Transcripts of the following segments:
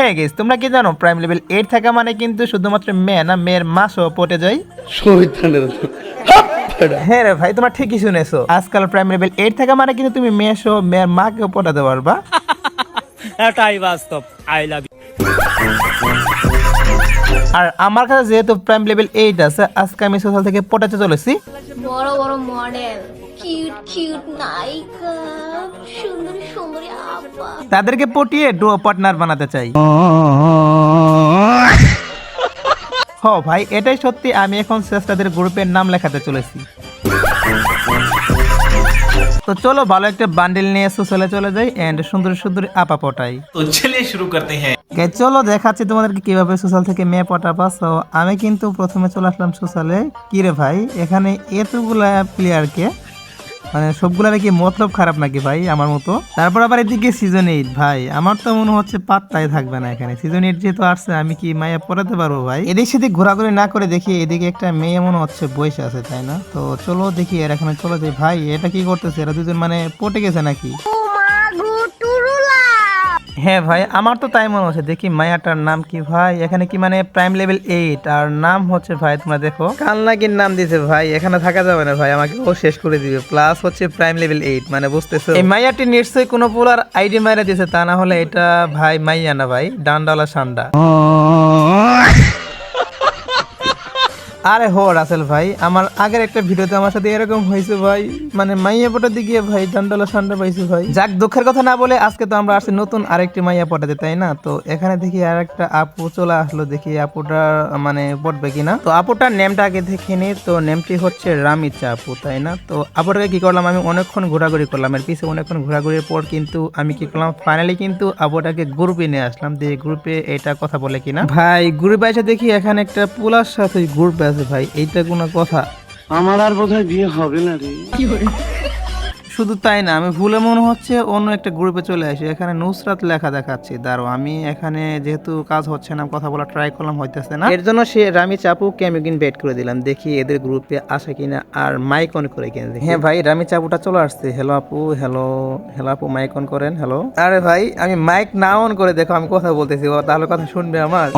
হ্যাঁ গেস তোমরা কি জানো প্রাইম লেভেল এইট থাকা মানে কিন্তু শুধুমাত্র মেয়ে না মেয়ের মাসও পটে যায়। হ্যাঁ রে ভাই তোমরা ঠিকই শুনেছো। আজকাল প্রাইম লেভেল এইট থাকা মানে কিন্তু তুমি মেয়ে সহ মেয়ের মাকেও পটাতে পারবা। এটাই বাস্তব। আই লাভ আর আমার কাছে যেহেতু প্রাইম লেভেল এইট আছে আজকে আমি সোশ্যাল থেকে পটাতে চলেছি। বড় বড় মডেল কিউট কিউট নায়িকা। তাদেরকে পটিয়ে ডুও পার্টনার বানাতে চাই। হ ভাই এটাই সত্যি আমি এখন শ্রেষ্ঠাদের গ্রুপের নাম লেখাতে চলেছি। তো চলো ভালো একটা বান্ডিল নিয়ে সোশ্যালে চলে যাই এন্ড সুন্দর সুন্দর আপা পটাই। তো চলে শুরু করতে হ্যাঁ। কে চলো দেখাচ্ছি তোমাদেরকে কীভাবে সোশ্যাল থেকে মেয়ে পটা সো আমি কিন্তু প্রথমে চলে আসলাম সোশ্যালে কি রে ভাই এখানে এতগুলা প্লেয়ারকে মানে সবগুলার কি মতলব খারাপ নাকি ভাই আমার মতো? তারপর আবার এদিকে সিজন এইট ভাই। আমার তো মনে হচ্ছে পাত্তাই থাকবে না এখানে। সিজন এইট যেহেতু আসছে, আমি কি মায়া পড়াতে পারব ভাই? এদিক সেদিক ঘোরাঘুরি না করে দেখি এদিকে একটা মেয়ে মনে হচ্ছে বসে আছে, তাই না? তো চলো দেখি এর এখানে চলো যে ভাই, এটা কি করতেছে? এরা দুজন মানে পটে গেছে নাকি? হ্যাঁ ভাই আমার তো তাই মনে হচ্ছে। দেখি মায়াটার নাম কি ভাই? এখানে কি মানে প্রাইম লেভেল এইট আর নাম হচ্ছে ভাই তোমরা দেখো। কাল কালনাগির নাম দিছে ভাই এখানে থাকা যাবে না ভাই আমাকে ও শেষ করে দিবে। প্লাস হচ্ছে প্রাইম লেভেল এইট মানে বুঝতেছো? এই মায়াটি নিশ্চয়ই কোনো পোলার আইডি মাইরা দিছে তা না হলে এটা ভাই মাইয়া না ভাই ডান্ডালা সান্ডা। আরে হো, রাসেল ভাই, আমার আগের একটা ভিডিওতে আমার সাথে এরকম হয়েছে ভাই। মানে মাইয়া পটাতে গিয়ে ভাই, ডান্ডালা সান্ডা পাইছে ভাই। যাক, দুঃখের কথা না বলে আজকে তো আমরা আসছি নতুন আরেকটি মাইয়া পটাতে, তাই না? তো এখানে দেখি আর একটা আপু চলে আসলো, দেখি আপুটা মানে পটবে কিনা। তো আপুটার নেমটা আগে দেখে নি, তো নেমটি হচ্ছে রামিচা আপু, তাই না? তো আপুটাকে কি করলাম, আমি অনেকক্ষণ ঘোরাঘুরি করলাম, এর পিছে অনেকক্ষণ ঘোরাঘুরির পর কিন্তু আমি কি করলাম ফাইনালি কিন্তু আপুটাকে গ্রুপে নিয়ে আসলাম, দিয়ে গ্রুপে এটা কথা বলে কিনা। ভাই গ্রুপে এসে দেখি এখানে একটা পোলার সাথে গ্রুপ আছে ভাই এইটা কোনো কথা। আমার আর বোধহয় বিয়ে হবে না রে। শুধু তাই না আমি ভুলে মনে হচ্ছে অন্য একটা গ্রুপে চলে আসি। এখানে নুসরাত লেখা দেখাচ্ছে। দাঁড়ো আমি এখানে যেহেতু কাজ হচ্ছে না কথা বলা ট্রাই করলাম হইতেছে না। এর জন্য সে রামি চাপুকে আমি কিন্তু বেট করে দিলাম। দেখি এদের গ্রুপে আসে কিনা আর মাইক অন করে কিনা হ্যাঁ ভাই রামি চাপুটা চলে আসছে। হ্যালো আপু হ্যালো হ্যালো আপু মাইক অন করেন হ্যালো আরে ভাই আমি মাইক না অন করে দেখো আমি কথা বলতেছি। তাহলে কথা শুনবে আমার।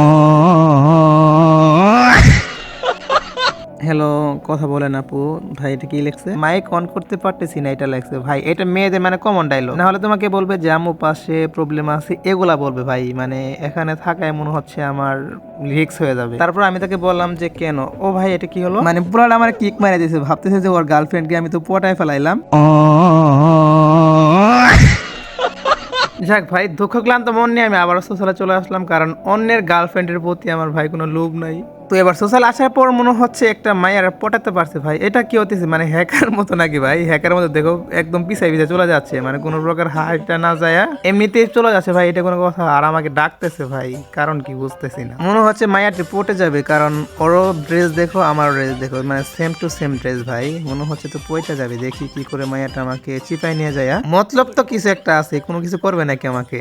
হ্যালো কথা বলেন আপু। ভাই, এটা কি লেখছে? মাইক অন করতে পারতেছি না, এটা লেখছে। ভাই, এটা মেয়েদের মানে কমন ডায়লগ না হলে তোমাকে বলবে আমু পাশে প্রবলেম আছে। এগুলা বলবে ভাই মানে এখানে থাকায় মনে হচ্ছে আমার রিক্স হয়ে যাবে। তারপর আমি তাকে বললাম যে, কেন? ও ভাই, এটা কি হলো? মানে পুরাটা আমার কিক মারে দিয়েছে ভাবতেছে যে ওর গার্লফ্রেন্ডকে আমি তো পটায় ফেলাইলাম। যাক ভাই, দুঃখ, ক্লান্ত মন নিয়ে আমি আবার সোশ্যালে চলে আসলাম, কারণ অন্যের গার্লফ্রেন্ডের প্রতি আমার ভাই কোনো লোভ নাই। তো এবার সোশ্যাল আসার পর মনে হচ্ছে একটা মায়ের পটাতে পারছে ভাই। এটা কি হতেছে? মানে হ্যাকার মতো নাকি ভাই? হ্যাকার মতো দেখো, একদম পিছাই পিছাই চলে যাচ্ছে। মানে কোনো প্রকার হাইটা না যায় এমনিতেই চলে যাচ্ছে ভাই, এটা কোনো কথা। আর আমাকে ডাকতেছে ভাই, কারণ কি বুঝতেছি না। মনে হচ্ছে মায়াটি পটে যাবে, কারণ ওরও ড্রেস দেখো আমার ড্রেস দেখো। মানে সেম টু সেম ড্রেস ভাই। মনে হচ্ছে তো পয়টা যাবে, দেখি কি করে মায়াটা আমাকে চিপাই নিয়ে যায় মতলব তো কিছু একটা আছে, কোনো কিছু করবে নাকি আমাকে?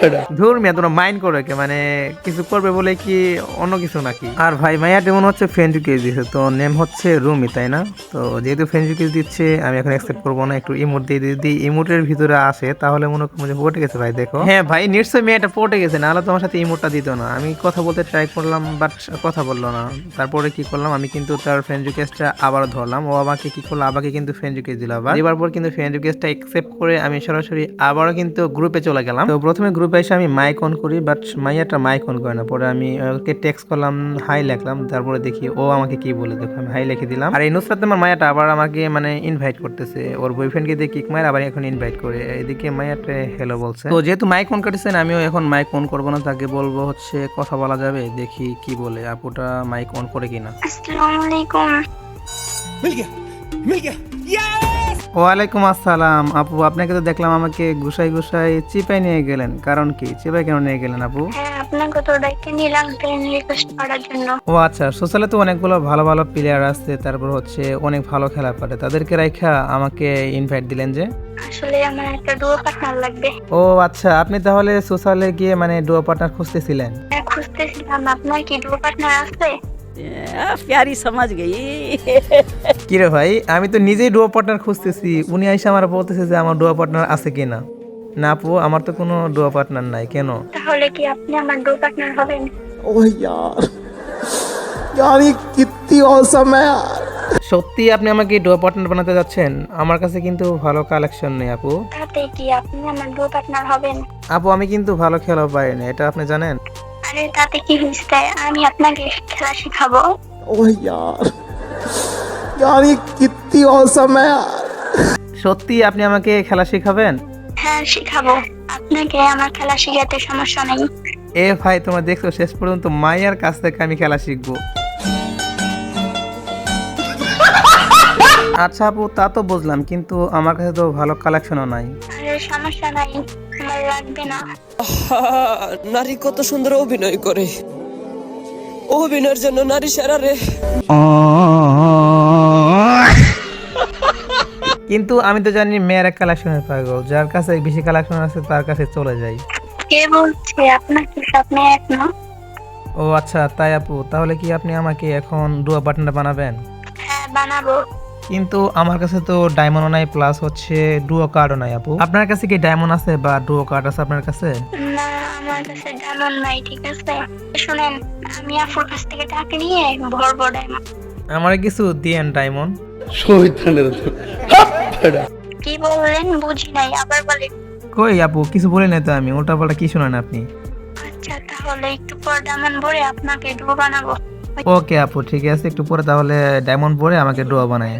শহীদানের ধুর মিয়া তোমরা মাইন্ড করো কে? মানে কিছু করবে বলে কি অন্য কিছু নাকি? আর ভাই মাইয়াটি মনে হচ্ছে ফ্রেন্ড রিকোয়েস্ট তো নেম হচ্ছে রুমি তাই না? তো যেহেতু ফ্রেন্ড রিকোয়েস্ট দিচ্ছে আমি এখন অ্যাকসেপ্ট করব না একটু ইমোট দিয়ে যদি ইমোটের ভিতরে আসে তাহলে মনে পটে গেছে ভাই দেখো। হ্যাঁ ভাই নিশ্চয়ই মেয়েটা পটে গেছে নাহলে তোমার সাথে ইমোটটা দিত না। আমি কথা বলতে ট্রাই করলাম বাট কথা বলল না। তারপরে কি করলাম আমি কিন্তু তার ফ্রেন্ড রিকোয়েস্টটা আবার ধরলাম। ও আমাকে কি করল আমাকে কিন্তু ফ্রেন্ড রিকোয়েস্ট দিল আবার। এবার পর কিন্তু ফ্রেন্ড রিকোয়েস্টটা অ্যাকসেপ্ট করে আমি সরাসরি আবারও কিন্তু গ্রুপে চলে গেলাম। তো প্রথমে গ্রুপে এসে আমি মাইক অন করি বাট মাইয়াটা মাইক অন করে না। পরে আমি ওকে টেক্সট করলাম হাই লেখলাম তারপরে দেখি ও আমাকে কি বলে। দেখো আমি হাই লিখে দিলাম। আর এই নুসরাত আমার মায়াটা আবার আমাকে মানে ইনভাইট করতেছে। ওর বয়ফ্রেন্ডকে দিয়ে কিক মার আবার এখন ইনভাইট করে। এদিকে মায়াটা হ্যালো বলছে। তো যেহেতু মাইক অন করেছেন আমিও এখন মাইক অন করব না। তাকে বলব হচ্ছে কথা বলা যাবে দেখি কি বলে। আপুটা মাইক অন করে কিনা। আসসালামু আলাইকুম। ওয়ালাইকুম আসসালাম। আপু আপনাকে তো দেখলাম আমাকে গুসাই গুসাই চিপাই নিয়ে গেলেন। কারণ কি? চিপাই কেন নিয়ে গেলেন আপু? হ্যাঁ আপনাকে তো ডেকে নিলাম ফ্রেন্ড রিকোয়েস্ট করার জন্য। ও আচ্ছা সোশ্যালে তো অনেকগুলো ভালো ভালো প্লেয়ার আছে তারপর হচ্ছে অনেক ভালো খেলা পারে। তাদেরকে রাইখা আমাকে ইনভাইট দিলেন যে। আসলে আমার একটা ডুয়ো পার্টনার লাগবে। ও আচ্ছা আপনি তাহলে সোশ্যালে গিয়ে মানে ডুয়ো পার্টনার খুঁজতেছিলেন? হ্যাঁ খুঁজতেছিলাম। আপনার কি ডুয়ো পার্টনার আছে? प्यारी समझ गई কিরে ভাই আমি তো নিজেই ডুয়ো পার্টনার খুঁজতেছি উনি এসে আমার বলতেছে যে আমার ডুয়ো পার্টনার আছে কিনা না আপু আমার তো কোনো ডুয়া পার্টনার নাই কেন তাহলে কি আপনি আমার ডো পার্টনার হবেন ओह यार यार ये कितनी औसम है यार সত্যি আপনি আমাকে ডুয়া পার্টনার বানাতে যাচ্ছেন আমার কাছে কিন্তু ভালো কালেকশন নেই আপু তাতে কি আপনি আমার ডো পার্টনার হবেন আপু আমি কিন্তু ভালো খেলা পারি না এটা আপনি জানেন আরে তাতে কি হয়েছে আমি আপনাকে খেলা শেখাবো ओह यार यार ये कितनी औसम है यार সত্যি আপনি আমাকে খেলা শেখাবেন হ্যাঁ শেখাবো আপনাকে আমার খেলা শেখাতে সমস্যা নেই এ ভাই তোমার দেখছো শেষ পর্যন্ত মায়ের কাছ থেকে আমি খেলা শিখবো আচ্ছা আপু তা তো বুঝলাম কিন্তু আমার কাছে তো ভালো কালেকশনও নাই আরে সমস্যা নাই আমার লাগবে না। নারী কত সুন্দর অভিনয় করে। অভিনয়ের জন্য নারী সেরা রে। কিন্তু আমি তো জানি মেয়েরা কালেকশনের পাগল যার কাছে বেশি কালেকশন আছে তার কাছে চলে যাই। কে বলছে? আপনার কি স্বপ্নে এক না? ও আচ্ছা তাই আপু তাহলে কি আপনি আমাকে এখন ডুয়া পার্টনার বানাবেন? হ্যাঁ বানাবো। কিন্তু আমার কাছে তো ডায়মন্ডও নাই প্লাস হচ্ছে ডুও কার্ডও নাই আপু। আপনার কাছে কি ডায়মন্ড আছে বা ডুও কার্ড আছে আপনার কাছে? না আমার কাছে ডায়মন্ড নাই ঠিক আছে? শুনেন আমি আপুর কাছ থেকে টাকা নিয়ে ভরবো ডায়মন্ড আমার কিছু দিয়েন ডায়মন্ড দল কি বললেন? বুঝি নাই আবার বলেন। কই আপু কিছু বলে নাই তো আমি উল্টা পাল্টা কি শোনেন আপনি? আচ্ছা তাহলে একটু পর ডায়মন্ড ভরে আপনাকে ডো বানাবো। ওকে আপু ঠিক আছে একটু পরে তাহলে ডায়মন্ড পরে আমাকে ড্র বানায়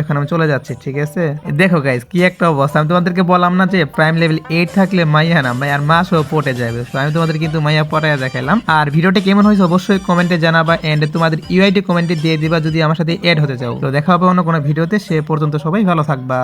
এখন আমি চলে যাচ্ছি, ঠিক আছে? দেখো গাইজ কি একটা অবস্থা। আমি তোমাদেরকে বললাম না যে প্রাইম লেভেল এইট থাকলে মাইয়া না, মাইয়ার মাসও পটে যাবে। আমি তোমাদের কিন্তু মাইয়া পটায় দেখালাম আর ভিডিওটা কেমন হয়েছে অবশ্যই কমেন্টে জানাবা এন্ড তোমাদের ইউআইডি কমেন্টে দিয়ে দিবা যদি আমার সাথে এড হতে চাও। তো দেখা হবে অন্য কোনো ভিডিওতে, সে পর্যন্ত সবাই ভালো থাকবা।